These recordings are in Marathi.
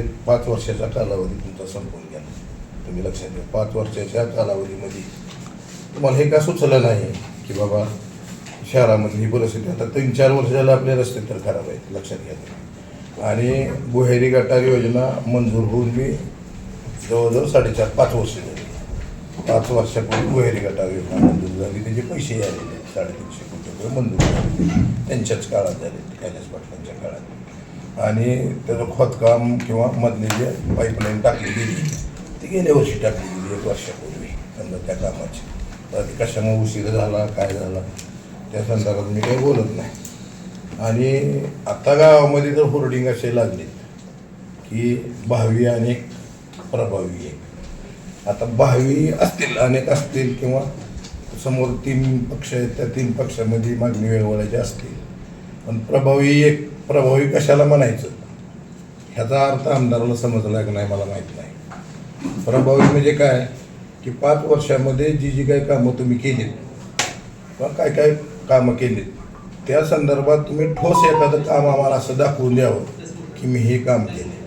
म्हणजे पाच वर्षाचा कालावधी तुमचा संपून गेला. तुम्ही लक्षात घ्या पाच वर्षाच्या कालावधीमध्ये तुम्हाला हे का सुचलं नाही की बाबा शहरामधली ही परिस्थिती आता तीन चार वर्ष झालं आपले रस्ते तर खराब आहेत लक्षात घ्या तुम्ही. आणि गुहेरी गटार योजना मंजूर होऊन मी जवळजवळ साडेचार पाच वर्ष झाली. पाच वर्षापूर्वी गुहेरी गटार योजना मंजूर झाली त्याचे पैसे आलेले साडेतीनशे कोटी रुपये मंजूर झाले. त्यांच्याच काळात झाले कैलास पाटलांच्या काळात. आणि त्याचं खोदकाम किंवा मधली जे पाईपलाईन टाकली गेली ती गेल्या वर्षी टाकली गेली एक वर्षापूर्वी समजा त्या कामाची. तर ती कशामुळे उशीर झाला काय झाला त्या संदर्भात मी काही बोलत नाही. आणि आत्ता गावामध्ये तर होर्डिंग असे लागलेत की भावी अनेक प्रभावी एक. आता भावी असतील अनेक असतील किंवा समोर तीन पक्ष आहेत त्या तीन पक्षामध्ये मागणी वेगवेगळ्याची असतील पण प्रभावी एक प्रभावी कशाला म्हणायचं? ह्याचा अर्थ आमदाराला समजला की नाही मला माहीत नाही. प्रभावी म्हणजे काय? की पाच वर्षामध्ये जी जी काही कामं तुम्ही केलीत किंवा काय काय कामं केलीत त्या संदर्भात तुम्ही ठोस एखादं काम आम्हाला असं दाखवून द्यावं की मी हे काम केले.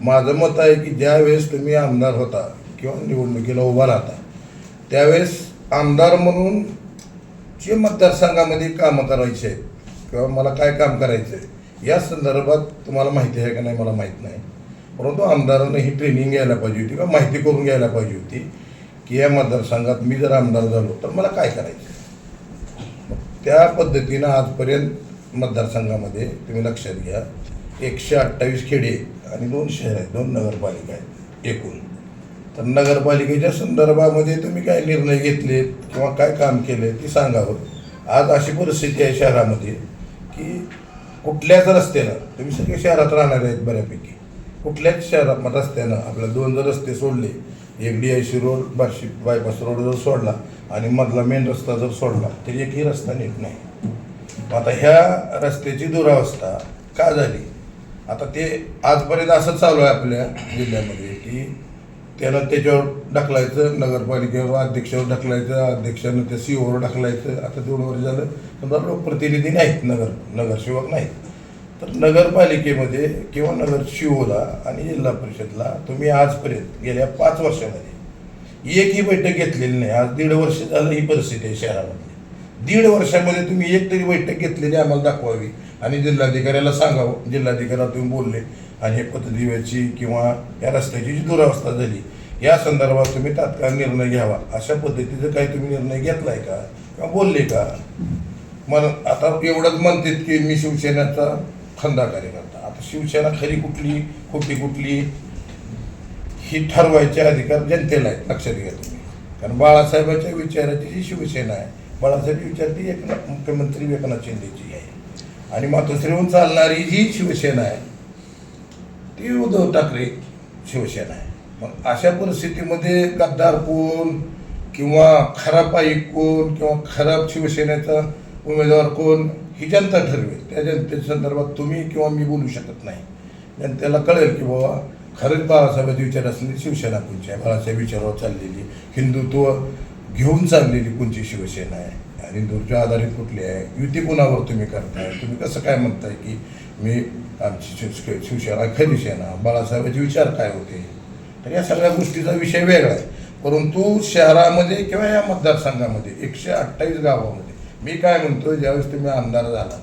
माझं मत आहे की ज्यावेळेस तुम्ही आमदार होता किंवा निवडणुकीला उभा राहता त्यावेळेस आमदार म्हणून जे मतदारसंघामध्ये कामं करायचे आहेत किंवा मला काय काम करायचं आहे या संदर्भात तुम्हाला माहिती आहे का नाही मला माहीत नाही. परंतु आमदारानं ही ट्रेनिंग घ्यायला पाहिजे होती किंवा माहिती करून घ्यायला पाहिजे होती की या मतदारसंघात मी जर आमदार झालो तर मला काय करायचं? मग त्या पद्धतीनं आजपर्यंत मतदारसंघामध्ये तुम्ही लक्षात घ्या एकशे अठ्ठावीस खेडे आणि दोन शहर आहेत दोन नगरपालिका आहेत एकूण. तर नगरपालिकेच्या संदर्भामध्ये तुम्ही काय निर्णय घेतलेत किंवा काय काम केले ते सांगावं. आज अशी परिस्थिती आहे शहरामध्ये की कुठल्याच रस्त्यानं तुम्ही सगळे शहरात राहणार आहेत बऱ्यापैकी. कुठल्याच शहरात रस्त्यानं आपल्या दोन जर रस्ते सोडले एक D I C road Barshi bypass road जर सोडला आणि मधला मेन रस्ता जर सोडला तरी एकही रस्ता नीट नाही. आता ह्या रस्त्याची दुरावस्था का झाली? आता ते आजपर्यंत असं चालू आहे आपल्या जिल्ह्यामध्ये की त्यानं त्याच्यावर ढकलायचं नगरपालिकेवर अध्यक्षावर ढकलायचं अध्यक्षानं त्या सी ओवर ढकलायचं आता तेवढं वर्ष झालं. समजा लोकप्रतिनिधी नाहीत नगर नगरसेवक नाहीत. तर नगरपालिकेमध्ये किंवा नगर शिवला आणि जिल्हा परिषदला तुम्ही आजपर्यंत गेल्या पाच वर्षामध्ये एकही बैठक घेतलेली नाही. आज दीड वर्ष झालं ही परिस्थिती आहे शहरामध्ये. दीड वर्षामध्ये तुम्ही एक तरी बैठक घेतलेली आम्हाला दाखवावी. आणि जिल्हाधिकाऱ्याला सांगावं. जिल्हाधिकाऱ्याला तुम्ही बोलले आणि हे पथदिव्याची किंवा या रस्त्याची जी दुरावस्था झाली या संदर्भात तुम्ही तात्काळ निर्णय घ्यावा. अशा पद्धतीचा काही तुम्ही निर्णय घेतलाय का? किंवा बोलले का? मन आता एवढंच म्हणतात की मी शिवसेनेचा खंदा कार्यकर्ता. आता शिवसेना खरी कुठली खोटी कुठली ही ठरवायचे अधिकार जनतेला आहेत लक्षात घ्या तुम्ही. कारण बाळासाहेबांच्या विचाराची जी शिवसेना आहे बाळासाहेब विचार ती एकनाथ मुख्यमंत्री एकनाथ शिंदेची. आणि मातोश्रीहून चालणारी जी शिवसेना आहे ती उद्धव ठाकरे शिवसेना आहे. मग अशा परिस्थितीमध्ये गद्दार कोण किंवा खराब आईक कोण किंवा खराब शिवसेनेचा उमेदवार कोण ही जनता ठरवेल. त्या जनतेच्या संदर्भात तुम्ही किंवा मी बोलू शकत नाही. जनतेला कळेल की बाबा खरंच बाळासाहेबांचे विचार असलेली शिवसेना कोणची आहे? बाळासाहेब विचारावर चाललेली. हिंदुत्व घेऊन चाललेली कोणची शिवसेना आहे? आणि दूरच्या आधारित कुठली आहे? युती कोणावर तुम्ही करताय? तुम्ही कसं काय म्हणताय की मी आमची शिवसेना खरी सेना? बाळासाहेबांचे विचार काय होते? तर या सगळ्या गोष्टीचा विषय वेगळा आहे. परंतु शहरामध्ये किंवा या मतदारसंघामध्ये एकशे अठ्ठावीस गावामध्ये मी काय म्हणतो ज्यावेळेस तुम्ही आमदार झाला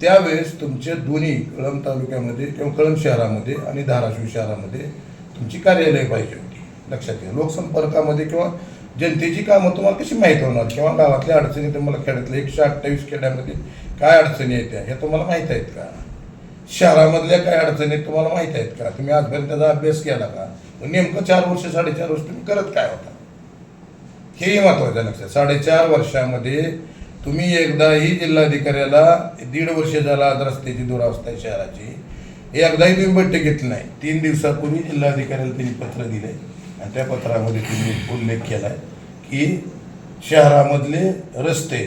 त्यावेळेस तुमचे दोन्ही कळंब तालुक्यामध्ये किंवा कळंब शहरामध्ये आणि धाराशिव शहरामध्ये तुमची कार्यालय पाहिजे होती. लक्षात येईल लोकसंपर्कामध्ये किंवा जनतेची कामं तुम्हाला कशी माहीत होणार? किंवा गावातल्या अडचणी तुम्हाला खेड्यातल्या एकशे अठ्ठावीस खेड्यामध्ये काय अडचणी आहेत त्या? हे तुम्हाला माहीत आहेत का? शहरामधल्या काय अडचणी आहेत तुम्हाला माहीत आहेत का? तुम्ही आजपर्यंत त्याचा अभ्यास केला का? नेमकं चार वर्ष साडेचार वर्ष तुम्ही करत काय होता? हेही महत्वाचं लक्षात. साडेचार वर्षामध्ये तुम्ही एकदाही जिल्हाधिकाऱ्याला दीड वर्ष झाला आज रस्त्याची दुरावस्था आहे शहराची. एकदाही तुम्ही बैठक घेतली नाही. तीन दिवसापूर्वी जिल्हाधिकाऱ्याला त्यांनी पत्र दिले आणि त्या पत्रामध्ये तुम्ही उल्लेख केला आहे की शहरामधले रस्ते